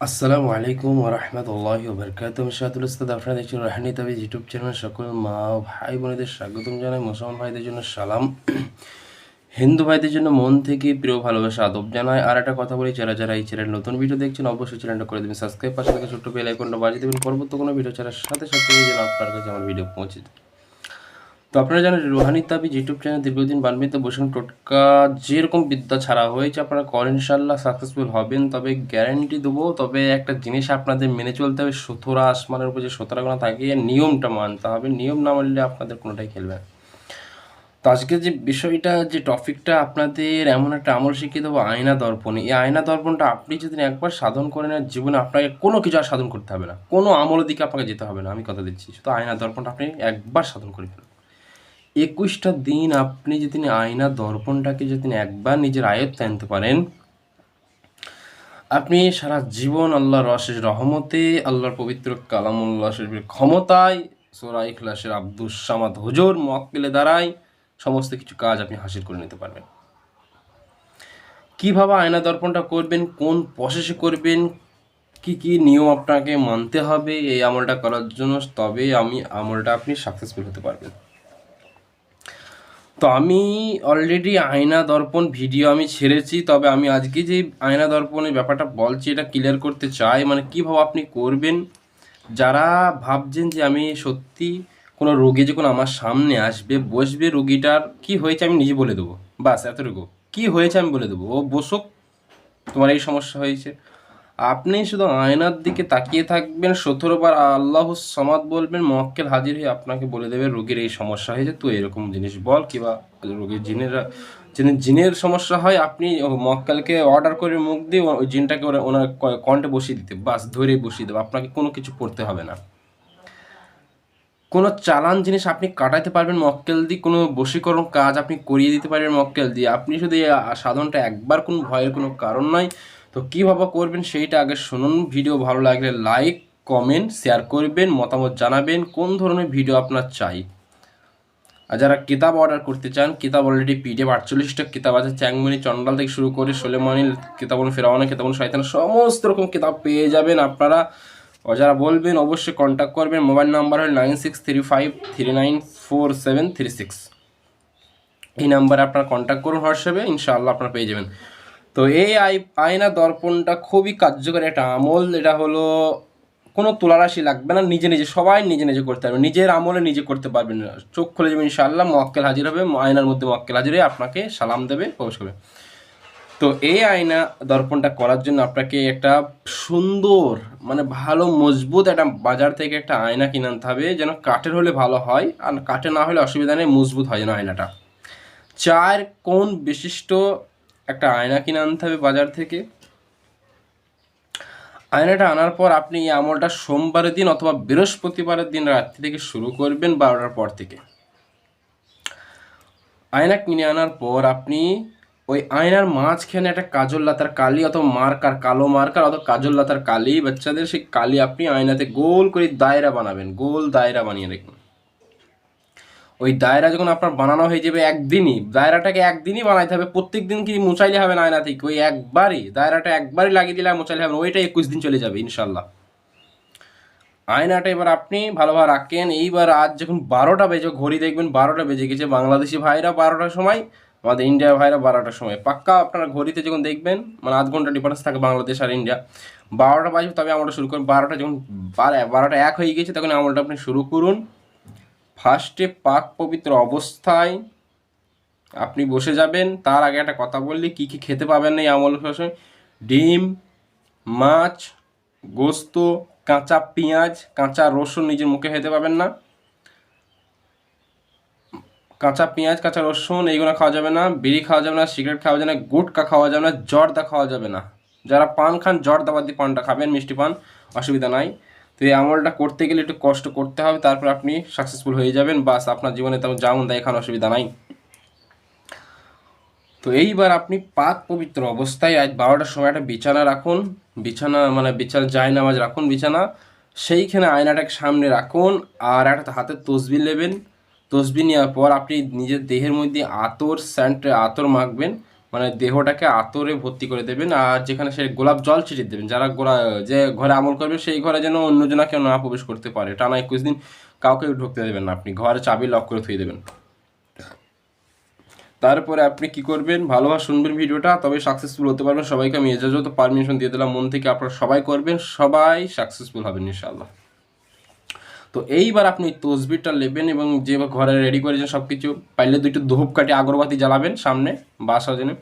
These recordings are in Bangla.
আসসালামু আলাইকুম ওরহমতুল্লাহ বরকাত শাহাদুল উস্তাদ আপনারা দেখছেন রাহানি তাবিজ ইউটিউব চ্যানেল সকল মা ভাই বোনেদের স্বাগতম জানাই। মুসলমান ভাইদের জন্য সালাম। হিন্দু ভাইদের জন্য মন থেকে প্রিয় ভালোবাসা আদব জানাই। আর একটা কথা বলি, যারা যারা এই চ্যানেল নতুন ভিডিও দেখছেন, অবশ্যই চ্যানেলটা করে দেবেন। সাবস্ক্রাইব, পাশে থেকে ছোট্ট বেল আইকনটা বাজিয়ে দেবেন। পরবর্তী কোনো ভিডিও ছাড়ার সাথে সাথে যেন আপনার কাছে আমার ভিডিও পৌঁছে যায়। তো আপনারা জানেন রোহানি তাবিজ ইউটিউব চ্যানেল দীর্ঘদিন বানবিত বসুন টোটকা যেরকম বিদ্যা ছাড়া হয়েছে, আপনারা কর ইনশাল্লাহ সাকসেসফুল হবেন। তবে গ্যারান্টি দেবো, তবে একটা জিনিস আপনাদের মেনে চলতে হবে, সতরা আসমানের উপর যে সতরাগুলো থাকে, নিয়মটা মানতে হবে। নিয়ম না মানলে আপনাদের কোনোটাই খেলবে না। তো আজকে যে বিষয়টা, যে টপিকটা আপনাদের এমন একটা আমল শিখিয়ে দেবো, আয়না দর্পণে। এই আয়না দর্পণটা আপনি যদি একবার সাধন করেন আর জীবনে আপনাকে কোনো কিছু আর সাধন করতে হবে না। কোনো আমলের দিকে আপনাকে যেতে হবে না, আমি কথা দিচ্ছি। শুধু আয়না দর্পণটা আপনি একবার সাধন করে ফেলুন। একুশটা দিন আপনি যদি আয়না দর্পণটাকে যদি একবার নিজের আয়ত্তে আনতে পারেন, আপনি সারা জীবন আল্লাহর অশেষ রহমতে, আল্লাহর পবিত্র কালামুল্লাহ ক্ষমতায়, সোরা ইখলাসের আব্দুস সামাদ হুজুর মক্কেলে দাঁড়ায় সমস্ত কিছু কাজ আপনি হাসিল করে নিতে পারবেন। কীভাবে আয়না দর্পণটা করবেন, কোন প্রসেসে করবেন, কি কি নিয়ম আপনাকে মানতে হবে, এই আমলটা করার জন্য তবে আমি আমলটা আপনি সাকসেসফুল হতে পারবেন। তো আমি অলরেডি আয়না দর্পণ ভিডিও আমি ছেড়েছি, তবে আমি আজকে যে আয়না দর্পণের ব্যাপারটা বলছি, এটা ক্লিয়ার করতে চাই। মানে কীভাবে আপনি করবেন? যারা ভাবছেন যে আমি সত্যি কোনো রোগী যখন আমার সামনে আসবে, বসবে রোগীটার, কি হয়েছে আমি নিজে বলে দেবো। বাস, এতটুকু। কি হয়েছে আমি বলে দেবো? ও বসুক, তোমার এই সমস্যা হয়েছে। আপনি শুধু আয়নার দিকে তাকিয়ে থাকবেন সতেরো বার আল্লাহ সমাদ বলবেন মক্কেল হাজির হয়ে আপনাকে বলে দেবে, রোগীর এই সমস্যা হয়েছে, তুই এরকম জিনিস বল কিংবা রোগীর জিনের, যিনি, জিনের সমস্যা হয়, আপনি মক্কেলকে অর্ডার করে মুখ দিয়ে ওই জিনটাকে ওরা, ওনার কণ্ঠে বসিয়ে দিতে, বাস ধরে বসিয়ে দেবে, আপনাকে কোনো কিছু করতে হবে না। কোনো চালান জিনিস আপনি কাটাতে পারবেন মক্কেল দিয়ে, কোনো বশীকরণ কাজ আপনি করিয়ে দিতে পারবেন মক্কেল দিয়ে, আপনি শুধু সাধনটা একবার কোনো ভয়ের কোনো কারণ নয় তো কীভাবে করবেন সেইটা আগে শুনুন। ভিডিও ভালো লাগলে লাইক কমেন্ট শেয়ার করবেন, মতামত জানাবেন, কোন ধরনের ভিডিও আপনার চাই। আর যারা কিতাব অর্ডার করতে চান, কিতাব অলরেডি পিডিএফ আটচল্লিশটা কিতাব আছে চ্যাংমনি চন্ডাল থেকে শুরু করে সোলেমানি কিতাবন ফেরাওয়ানা কিতাবন শয়তান, সমস্ত রকম কিতাব পেয়ে যাবেন আপনারা। যারা বলবেন, অবশ্যই কন্ট্যাক্ট করবেন। মোবাইল নাম্বার হল nine six three five three nine four seven three six. এই নাম্বারে আপনারা কন্ট্যাক্ট করুন হোয়াটসঅ্যাপে, ইনশাআল্লাহ আপনারা পেয়ে যাবেন। তো এই আয়না দর্পণটা খুবই কার্যকরী একটা আমল। এটা হলো কোনো তুলারাশি লাগবে না, নিজে নিজে, সবাই নিজে নিজে করতে পারবে। নিজের আমলে নিজে করতে পারবেন না। চোখ খুলে যাবে ইনশাআল্লাহ মক্কেল হাজির হবে, আয়নার মধ্যে মক্কেল হাজির হয়ে আপনাকে সালাম দেবে, প্রবেশ করবে। তো এই আয়না দর্পণটা করার জন্য আপনাকে একটা সুন্দর মানে ভালো, মজবুত একটা বাজার থেকে একটা আয়না কিনে আনতে হবে, যেন কাঠের হলে ভালো হয়, আর কাঠের না হলে অসুবিধা নেই, মজবুত হয় যেন আয়নাটা। চার কোন বিশিষ্ট একটা আয়না কিনে আনতে হবে বাজার থেকে। আয়নাটা আনার পর আপনি এই আমলটা সোমবারের দিন অথবা বৃহস্পতিবারের দিন রাত্রি থেকে শুরু করবেন বারোটার পর থেকে। আয়না কিনে আনার পর আপনি ওই আয়নার মাঝখানে একটা কাজল লাতার কালি অথবা মার্কার, কালো মার্কার অথবা কাজল লাতার কালি, বাচ্চাদের সেই কালি আপনি আয়নাতে গোল করে দায়রা বানাবেন, গোল দায়রা বানিয়ে রাখবেন ওই দায়রা যখন আপনার বানানো হয়ে যাবে একদিনই, দায়রাটাকে একদিনই বানাইতে হবে প্রত্যেক দিন কি মুচাইলে হবে না আয়না থেকে ওই একবারই, দায়রাটা একবারই লাগিয়ে দিলে মুচাইলে হবে ওইটা একুশ দিন চলে যাবে ইনশাল্লাহ আয়নাটা এবার আপনি ভালোভাবে রাখেন, এইবার আজ যখন বারোটা বেজে, ঘড়ি দেখবেন বারোটা বেজে গেছে, বাংলাদেশি ভাইরা বারোটার সময়, আমাদের ইন্ডিয়ার ভাইরা বারোটার সময়। পাক্কা আপনারা ঘড়িতে যখন দেখবেন মানে আধ ঘণ্টা ডিফারেন্স থাকে বাংলাদেশ আর ইন্ডিয়া, বারোটা বাজবে, তবে আমলটা শুরু করুন। বারোটা যখন বারো- বারোটা এক হয়ে গেছে, তখন আমলটা আপনি শুরু করুন। ফার্স্টে পাক পবিত্র অবস্থায় আপনি বসে যাবেন, তার আগে একটা কথা বললি, কি কি খেতে পাবেন এই আমল সময় ডিম, মাছ, গোস্ত, কাঁচা পেঁয়াজ, কাঁচা রসুন নিজের মুখে খেতে পাবেন না। কাঁচা পেঁয়াজ, কাঁচা রসুন, এইগুলো খাওয়া যাবে না, বিড়ি খাওয়া যাবে না, সিগারেট খাওয়া যাবে না, গুটকা খাওয়া যাবে না, জর্দা খাওয়া যাবে না। যারা পান খান জর্দা বাদ পানটা খাবেন, মিষ্টি পান, অসুবিধা নাই। তো এই আমলটা করতে গেলে একটু কষ্ট করতে হবে, তারপর আপনি সাকসেসফুল হয়ে যাবেন। বাস, আপনার জীবনে তেমন যেমন দেয়, এখানে অসুবিধা নাই। তো এইবার আপনি পাক পবিত্র অবস্থায় আজ বারোটার সময় একটা বিছানা রাখুন। বিছানা মানে বিছানা যায় নামাজ রাখুন বিছানা। সেইখানে আয়নাটাকে সামনে রাখুন আর একটা হাতে তসবি নেবেন। তসবি নেওয়ার পর আপনি নিজের দেহের মধ্যে আতর স্যান্ট আতর মাখবেন। মানে দেহটাকে আতরে ভর্তি করে দেবেন আর যেখানে সে গোলাপ জল ছিটিয়ে দেবেন, যারা গোলা, যে ঘরে আমল করবে সেই ঘরে যেন অন্যজনা কেউ না প্রবেশ করতে পারে। টানা একুশ দিন কাউকে ঢুকতে দেবেন না আপনি, ঘরে চাবি লক করে থুয়ে দেবেন। তারপরে আপনি কি করবেন? ভালোভাবে শুনবেন ভিডিওটা তবে সাকসেসফুল হতে পারবেন। সবাইকে আমি এজাজত পারমিশন দিয়ে দিলাম, মন থেকে আপনারা সবাই করবেন, সবাই সাকসেসফুল হবেন ইনশাআল্লাহ। তো এইবার আপনি তসবিরটা নেবেন এবং যে ঘরে রেডি করেছেন সব কিছু পাইলে দুটো ধূপ কাটি আগরবাতি জ্বালাবেন সামনে বাসার জন্য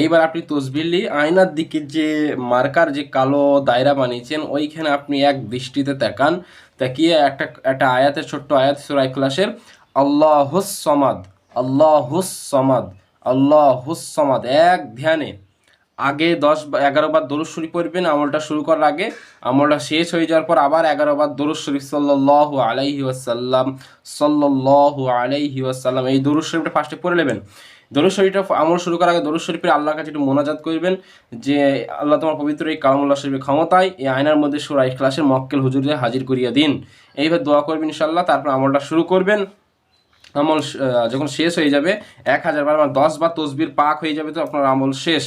এইবার আপনি তসবির নিয়ে আয়নার দিকে যে মার্কার যে কালো দায়রা বানিয়েছেন, ওইখানে আপনি এক দৃষ্টিতে তাকান, তাকিয়ে একটা একটা আয়াতের ছোট্ট আয়াত সুরাই ক্লাসের আল্লাহুস সমাদ আল্লাহুস সমাদ আল্লাহুস সমাদ। এক ধ্যানে আগে দশ এগারো বার দরুদ শরীফ পড়বেন, আমলটা শুরু করার আগে। আমলটা শেষ হয়ে যাওয়ার পর আবার এগারো বার দরুদ শরীফ সাল্লাহ আলাইহি ওয়াসাল্লাম সাল্লাহ আলাইহি ওয়াসাল্লাম, এই দরুদ শরীফটা ফার্স্টে পড়ে নেবেন। দরুদ শরীফটা আমল শুরু করার আগে দরুদ শরীফের আল্লাহর কাছে একটু মোনাজাত করবেন, যে আল্লাহ তোমার পবিত্র এই কালামুল্লাহ শরীফের ক্ষমতায় এই আয়নার মধ্যে সুরা ইখলাসের মক্কেল হুজুরে হাজির করিয়া দিন। এইভাবে দোয়া করবেন ইনশাল্লাহ তারপর আমলটা শুরু করবেন। আমল যখন শেষ হয়ে যাবে, এক হাজার বার দশ বার তসবির পাক হয়ে যাবে তো আপনার আমল শেষ।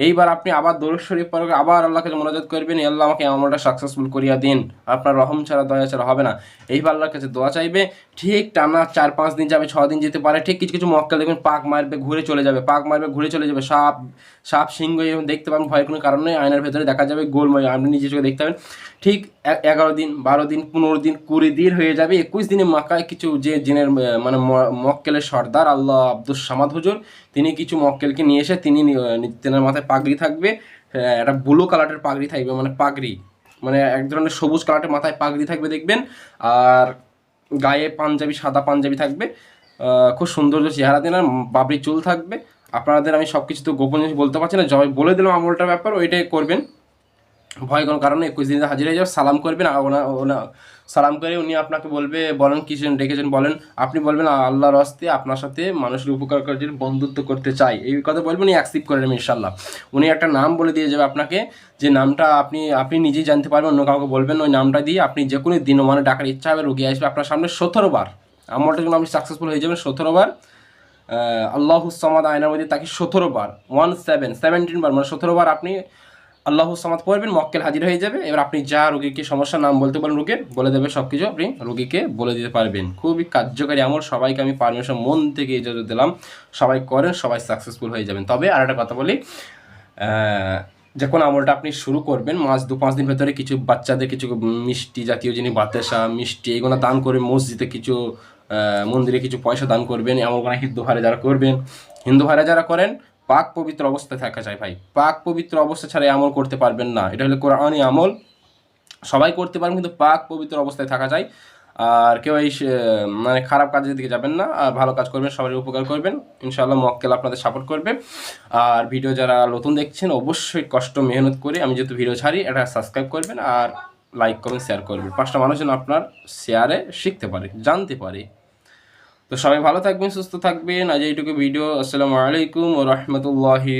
এইবার আপনি আবার দরুদ শরীফ পড়ে আবার আল্লাহকে মোনাজাত করবেন "এ আল্লাহ আমাকে আমলটা সাকসেসফুল করিয়া দিন। আপনার রহম ছাড়া, দয়া ছাড়া হবে না। এইবার আল্লাহর কাছে দোয়া চাইবে, ঠিক টানা চার পাঁচ দিন যাবে ছ দিন যেতে পারে, ঠিক কিছু কিছু মক্কা দেখবেন পাক মারবে, ঘুরে চলে যাবে, পাক মারবে, ঘুরে চলে যাবে, সাপ সাপ, সিংহ এরকম দেখতে পাবেন ভয়ের কোনো কারণ নেই, আয়নার ভেতরে দেখা যাবে, গোলময়, আপনি নিজে চোখে দেখতে পাবেন। ঠিক এগারো দিন, বারো দিন, পনেরো দিন, কুড়ি দিন হয়ে যাবে। একুশ দিনে মাকায় কিছু যে জিনের মানে মক্কেলের সর্দার আল্লাহ আব্দুল সামাদ হুজুর, তিনি কিছু মক্কেলকে নিয়ে এসে তিনি তেনার মাথায় পাগড়ি থাকবে। একটা ব্লু কালারের পাগড়ি থাকবে মানে পাগড়ি। মানে এক ধরনের সবুজ কালারের মাথায় পাগড়ি থাকবে দেখবেন। আর গায়ে পাঞ্জাবি, সাদা পাঞ্জাবি থাকবে। খুব সৌন্দর্য চেহারা দেন আর বাবরি চুল থাকবে। আপনাদের আমি সব কিছু তো গোপন জিনিস বলতে পারছি না। জবাই বলে দিলাম আমলটার ব্যাপার, ওইটাই করবেন। ভয় কোনো কারণে একুশ দিন হাজির হয়ে যাবে। সালাম করবেন ওনা ওনা, সালাম করে উনি আপনাকে বলবে, বলেন কিছু ডেকেছেন, বলেন, আপনি বলবেন আল্লাহর হস্তে আপনার সাথে মানুষের উপকার করার জন্য বন্ধুত্ব করতে চাই। এই কথা বলবেন, উনি অ্যাকসেপ্ট করে নেবেন ইনশাল্লাহ উনি একটা নাম বলে দিয়ে যাবে আপনাকে, যে নামটা আপনি আপনি নিজেই জানতে পারবেন, অন্য কাউকে বলবেন ওই নামটা দিয়ে আপনি যে কোনো দিন মানে ডাকার ইচ্ছা হবে, রুগী আসবে আপনার সামনে সতেরো বার। আমলটা যখন আপনি সাকসেসফুল হয়ে যাবেন সতেরো বার। আল্লাহ সামাদ আয়নার মধ্যে তাকে সতেরো বার ওয়ান সেভেন সেভেন্টিন বার মানে সতেরো বার আপনি আল্লাহ সামাদ পড়বেন মক্কেল হাজির হয়ে যাবে। এবার আপনি যা রোগীকে সমস্যার নাম বলতে পারেন রোগীর বলে দেবে সব কিছু আপনি রোগীকে বলে দিতে পারবেন। খুবই কার্যকারী আমল সবাইকে আমি পারমিশন মন থেকে ইজাজত দিলাম। সবাই করেন সবাই সাকসেসফুল হয়ে যাবেন। তবে আর একটা কথা বলি আহ, যখন আমলটা আপনি শুরু করবেন মাস দু পাঁচ দিন ভেতরে কিছু বাচ্চাদের কিছু মিষ্টি জাতীয় জিনিস বাতাসা মিষ্টি এগুলো দান করে মসজিদে কিছু মন্দিরে কিছু পয়সা দান করবেন। এমন কোনো হিন্দু ভাইরা যারা করবেন হিন্দু ভাইরা যারা করেন পাক পবিত্র অবস্থায় থাকা চাই ভাই। পাক পবিত্র অবস্থা ছাড়া আমল করতে পারবেন না। এটা হলো কোরআনই আমল। সবাই করতে পারবেন, কিন্তু পাক পবিত্র অবস্থায় থাকা যায়। আর কেউ এই মানে খারাপ কাজের দিকে যাবেন না। আর ভালো কাজ করবেন সবাই উপকার করবেন। ইনশাআল্লাহ মক্কেল আপনাদের সাপোর্ট করবে। আর ভিডিও যারা নতুন দেখছেন, অবশ্যই কষ্ট, মেহনত করে আমি যেহেতু ভিডিও ছাড়ি, এটা সাবস্ক্রাইব করবেন আর লাইক করবেন শেয়ার করবেন। পাঁচটা মানুষ যেন আপনার শেয়ারে শিখতে পারে, জানতে পারে। তো সবাই ভালো থাকবেন সুস্থ থাকবেন। আজ এইটুকু ভিডিও। আসসালামু আলাইকুম ও রহমতুল্লাহি